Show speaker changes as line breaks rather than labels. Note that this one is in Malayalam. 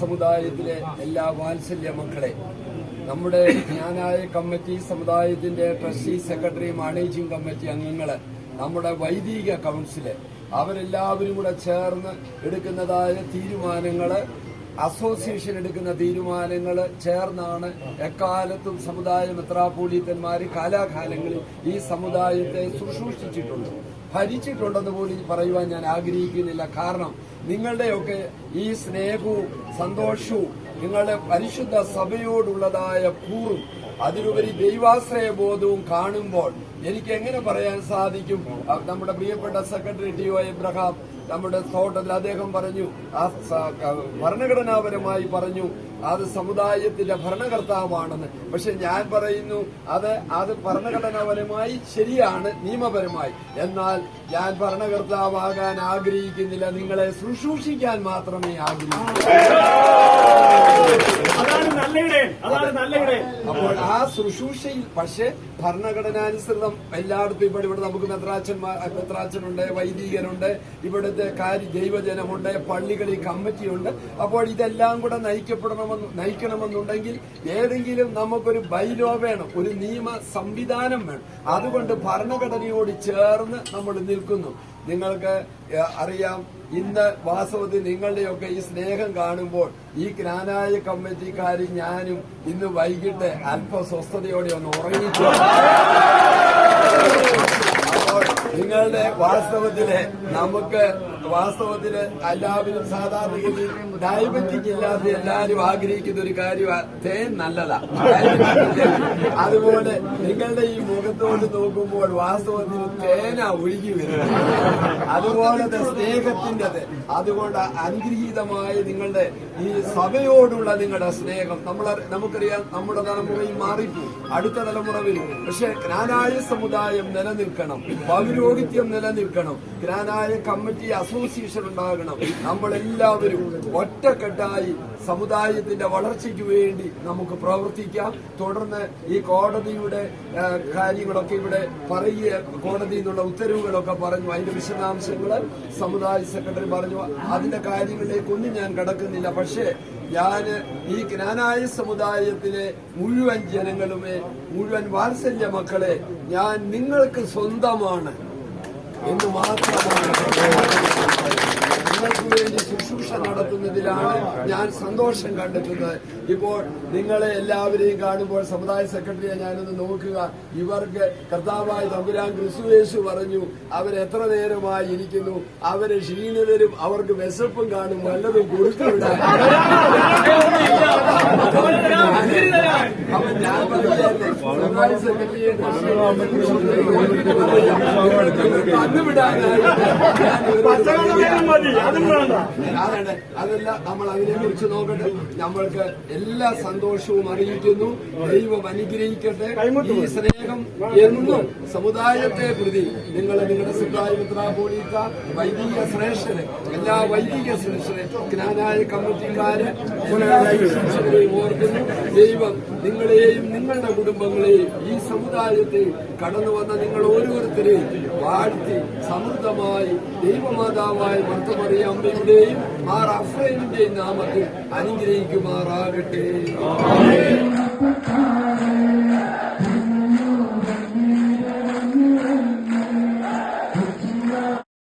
സമുദായത്തിലെ എല്ലാ വാത്സല്യ മക്കളെ നമ്മുടെ ജ്ഞാനായ കമ്മിറ്റി സമുദായത്തിന്റെ ട്രസ്റ്റി സെക്രട്ടറി മാനേജിംഗ് കമ്മിറ്റി അംഗങ്ങൾ നമ്മുടെ വൈദിക കൗൺസിൽ അവരെല്ലാവരും കൂടെ ചേർന്ന് എടുക്കുന്നതായ തീരുമാനങ്ങൾ അസോസിയേഷൻ എടുക്കുന്ന തീരുമാനങ്ങൾ ചേർന്നാണ് എക്കാലത്തും സമുദായ മെത്രാപോലീത്തന്മാർ കാലാകാലങ്ങളിൽ ഈ സമുദായത്തെ ശുശ്രൂഷിച്ചിട്ടുണ്ട് ഭരിച്ചിട്ടുണ്ടെന്ന് പോലും പറയുവാൻ ഞാൻ ആഗ്രഹിക്കുന്നില്ല. കാരണം നിങ്ങളുടെയൊക്കെ ഈ സ്നേഹവും സന്തോഷവും നിങ്ങളുടെ പരിശുദ്ധ സഭയോടുള്ളതായ കൂറും അതിലുപരി ദൈവാശ്രയ ബോധവും കാണുമ്പോൾ എനിക്ക് എങ്ങനെ പറയാൻ സാധിക്കും? നമ്മുടെ പ്രിയപ്പെട്ട സെക്രട്ടറി ടി ഒ എബ്രഹാം നമ്മുടെ തോട്ടത്തിൽ അദ്ദേഹം പറഞ്ഞു ആ ഭരണഘടനാപരമായി പറഞ്ഞു അത് സമുദായത്തിന്റെ ഭരണകർത്താവാണെന്ന്. പക്ഷെ ഞാൻ പറയുന്നു അത് അത് ഭരണഘടനാപരമായി ശരിയാണ് നിയമപരമായി. എന്നാൽ ഞാൻ ഭരണകർത്താവാകാൻ ആഗ്രഹിക്കുന്നില്ല നിങ്ങളെ ശുശ്രൂഷിക്കാൻ മാത്രമേ ആഗ്രഹിക്കൂ
അതാണ് നല്ല ഇടയൻ അതാണ് നല്ല ഇടയൻ
അപ്പോൾ ആ ശുശ്രൂഷയിൽ പക്ഷെ ഭരണഘടനാനുസൃതം എല്ലായിടത്തും ഇവിടെ ഇവിടെ നമുക്ക് മെത്രാച്ചന്മാർ മെത്രാച്ചനുണ്ട് വൈദികരുണ്ട് ഇവിടുത്തെ കാര്യ ദൈവജനമുണ്ട് പള്ളികളിൽ കമ്മിറ്റിയുണ്ട്. അപ്പോൾ ഇതെല്ലാം കൂടെ നയിക്കപ്പെടണമെന്ന് നയിക്കണമെന്നുണ്ടെങ്കിൽ ഏതെങ്കിലും നമുക്കൊരു ബൈലോ വേണം ഒരു നിയമ സംവിധാനം വേണം. അതുകൊണ്ട് ഭരണഘടനയോട് ചേർന്ന് നമ്മൾ നിൽക്കുന്നു. നിങ്ങൾക്ക് അറിയാം ഇന്ന് വാസ്തവത്തിൽ നിങ്ങളുടെയൊക്കെ ഈ സ്നേഹം കാണുമ്പോൾ ഈ ജ്ഞാനായ കമ്മിറ്റിക്കാരി ഞാനും ഇന്ന് വൈകിട്ട് അല്പ സ്വസ്ഥതയോടെ ഒന്ന് ഉറങ്ങിച്ചു നിങ്ങളുടെ വാസ്തവത്തിൽ നമുക്ക് വാസ്തവത്തിൽ എല്ലാവരും സാധാരണഗതി ഡയബറ്റിക് ഇല്ലാതെ എല്ലാവരും ആഗ്രഹിക്കുന്ന ഒരു കാര്യം തേൻ അതുപോലെ നിങ്ങളുടെ ഈ മുഖത്തോട് നോക്കുമ്പോൾ വാസ്തവത്തിൽ തേന ഒഴുകി വരുന്നത് അതുപോലെ സ്നേഹത്തിന്റെ അതുകൊണ്ട് അനുഗ്രഹീതമായ നിങ്ങളുടെ ഈ സഭയോടുള്ള നിങ്ങളുടെ സ്നേഹം നമ്മൾ നമുക്കറിയാം നമ്മുടെ തലമുറയിൽ മാറിപ്പോയി. അടുത്ത തലമുറ വരും പക്ഷെ ജ്ഞാനായ സമുദായം നിലനിൽക്കണം. പൗരോഹിത്യം നിലനിൽക്കണം. ജ്ഞാനായ കമ്മിറ്റി അസോസിയേഷൻ ഉണ്ടാകണം നമ്മളെല്ലാവരും ഒറ്റക്കെട്ടായി സമുദായത്തിന്റെ വളർച്ചയ്ക്ക് വേണ്ടി നമുക്ക് പ്രവർത്തിക്കാം. തുടർന്ന് ഈ കോടതിയുടെ കാര്യങ്ങളൊക്കെ ഇവിടെ പറയുക കോടതിയിൽ നിന്നുള്ള ഉത്തരവുകളൊക്കെ പറഞ്ഞു. അതിന്റെ വിശദാംശങ്ങൾ സമുദായ സെക്രട്ടറി പറഞ്ഞു. അതിന്റെ കാര്യങ്ങളിലേക്കൊന്നും ഞാൻ കടക്കുന്നില്ല. പക്ഷേ ഞാൻ ഈ ജ്ഞാനായ സമുദായത്തിലെ മുഴുവൻ ജനങ്ങളുമേ മുഴുവൻ വാത്സല്യ മക്കളെ ഞാൻ നിങ്ങൾക്ക് സ്വന്തമാണ് എന്ന് മാത്രമാണ് നടത്തുന്നതിലാണ് ഞാൻ സന്തോഷം കണ്ടെത്തുന്നത് ഇപ്പോൾ നിങ്ങളെ എല്ലാവരെയും കാണുമ്പോൾ സമുദായ സെക്രട്ടറിയെ ഞാനൊന്ന് നോക്കുക. ഇവർക്ക് കർത്താവായ തമ്പുരാൻ ക്രിസ്തുവേശു പറഞ്ഞു അവരെത്ര നേരമായി ഇരിക്കുന്നു. അവർ ക്ഷീണിതരും അവർക്ക് വിശപ്പും കാണും. വല്ലതും കൊടുക്കുന്നുണ്ട് ഞാൻ സമുദായ സെക്രട്ടറിയെ
മതി അതും വേണ്ട.
അതാണ് അതല്ല നമ്മൾ അതിനെ കുറിച്ച് നോക്കട്ടെ. നമ്മൾക്ക് എല്ലാ സന്തോഷവും അറിയിക്കുന്നു. ദൈവം അനുഗ്രഹിക്കട്ടെ. ഈ സ്നേഹം എന്നും സമുദായത്തെ പ്രതി നിങ്ങൾ നിങ്ങളുടെ സമുദായ മിത്രാപോലീത്ത വൈദിക ശ്രേഷ്ഠരെ എല്ലാ വൈദിക ശ്രേഷ്ഠരെ ജ്ഞാനായ കമ്മിറ്റിക്കാര് ഓർക്കുന്നു. ദൈവം നിങ്ങളെയും നിങ്ങളുടെ കുടുംബങ്ങളെയും ഈ സമുദായത്തെ കടന്നു വന്ന നിങ്ങൾ ഓരോരുത്തരെയും വാഴ്ത്തി സമൃദ്ധമായി ദൈവമാതാവായ മർത്തമറിയ അമ്മയുടെയും ആ അഫ്രൈമിന്റെയും നാമത്തിൽ അനുഗ്രഹിക്കുമാറാകട്ടെ.